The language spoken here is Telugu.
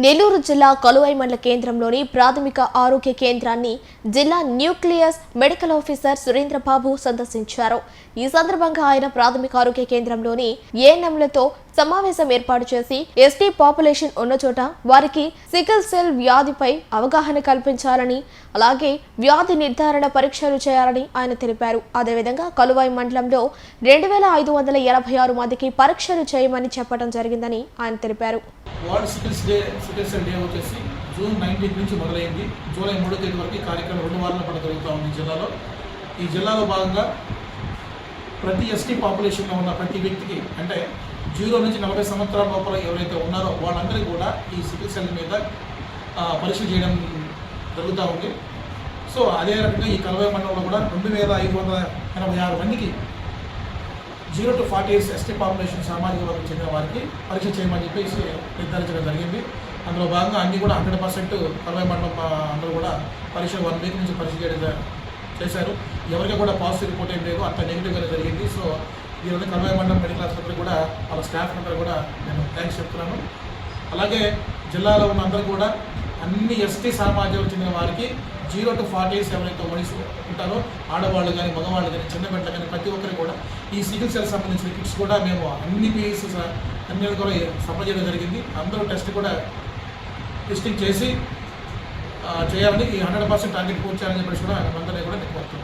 నెల్లూరు జిల్లా కలువై మండల కేంద్రంలోని ప్రాథమిక ఆరోగ్య కేంద్రాన్ని జిల్లా న్యూక్లియస్ మెడికల్ ఆఫీసర్ సురేంద్రబాబు సందర్శించారు. ఈ సందర్భంగా ఆయన ప్రాథమిక ఆరోగ్య కేంద్రంలోని ఏఎన్ఎంలతో సమావేశం ఏర్పాటు చేసి ఎస్టీ పాపులేషన్ ఉన్న చోట వారికి సికిల్ సెల్ వ్యాధిపై అవగాహన కల్పించాలని అలాగే వ్యాధి నిర్ధారణ పరీక్షలు చేయాలని ఆయన తెలిపారు. అదేవిధంగా కలువాయి మండలంలో రెండు వేల ఐదు వందల ఎనభై ఆరు మందికి పరీక్షలు చేయమని చెప్పడం జరిగిందని ఆయన తెలిపారు. జూన్ నైన్టీన్త్ నుంచి మొదలైంది. జూలై మూడో తేదీ వరకు కార్యక్రమం రెండు వారాల పాటు జరుగుతూ ఉంది జిల్లాలో. ఈ జిల్లాలో భాగంగా ప్రతి ఎస్టీ పాపులేషన్లో ఉన్న ప్రతి వ్యక్తికి అంటే జీరో నుంచి నలభై సంవత్సరాల లోపల ఎవరైతే ఉన్నారో వాళ్ళందరికీ కూడా ఈ సికిల్ సెల్ మీద పరీక్షలు పరీక్ష చేయడం జరుగుతూ ఉంది. సో అదే రకంగా ఈ కలవై మండలంలో కూడా రెండు వేల ఐదు వందల ఎనభై ఆరు మందికి zero to forty years ST population సామాజిక వర్గం చెందిన వారికి పరీక్ష చేయమని చెప్పేసి నిర్ధారించడం జరిగింది. అందులో భాగంగా అన్నీ కూడా హండ్రెడ్ పర్సెంట్ కలవై మండలం అందరూ కూడా పరీక్ష వన్ వీక్ నుంచి పరీక్ష చేయడం చేశారు ఎవరికి కూడా పాజిటివ్ రిపోర్ట్ ఏం లేదు. అంత నెగిటివ్గానే జరిగింది. సో ఈరోజు కన్వయ మండలం మెడికల్ ఆసుపత్రి కూడా వాళ్ళ స్టాఫ్ అందరూ కూడా నేను థ్యాంక్స్ చెప్తున్నాను. అలాగే జిల్లాలో ఉన్న అందరూ కూడా అన్ని ఎస్టీ సామాజిక చెందిన వారికి జీరో టు ఫార్టీ ఇయర్స్ ఎవరైతే మనిషి ఉంటారో. ఆడవాళ్ళు కానీ మగవాళ్ళు కానీ చిన్న బిడ్డలు కానీ ప్రతి ఒక్కరు కూడా. ఈ సికిల్ సెల్ సంబంధించిన కిట్స్ కూడా మేము అన్ని పీఎస్ అన్ని కూడా సప్లై చేయడం జరిగింది. అందరూ టెస్ట్ కూడా టెస్టింగ్ చేసి చేయాలని హండ్రెడ్ పర్సెంట్ టార్గెట్ పూర్తి చేయాలని చెప్పేసి కూడా ఆయన అందరినీ కూడా నేను కోరుతున్నాను.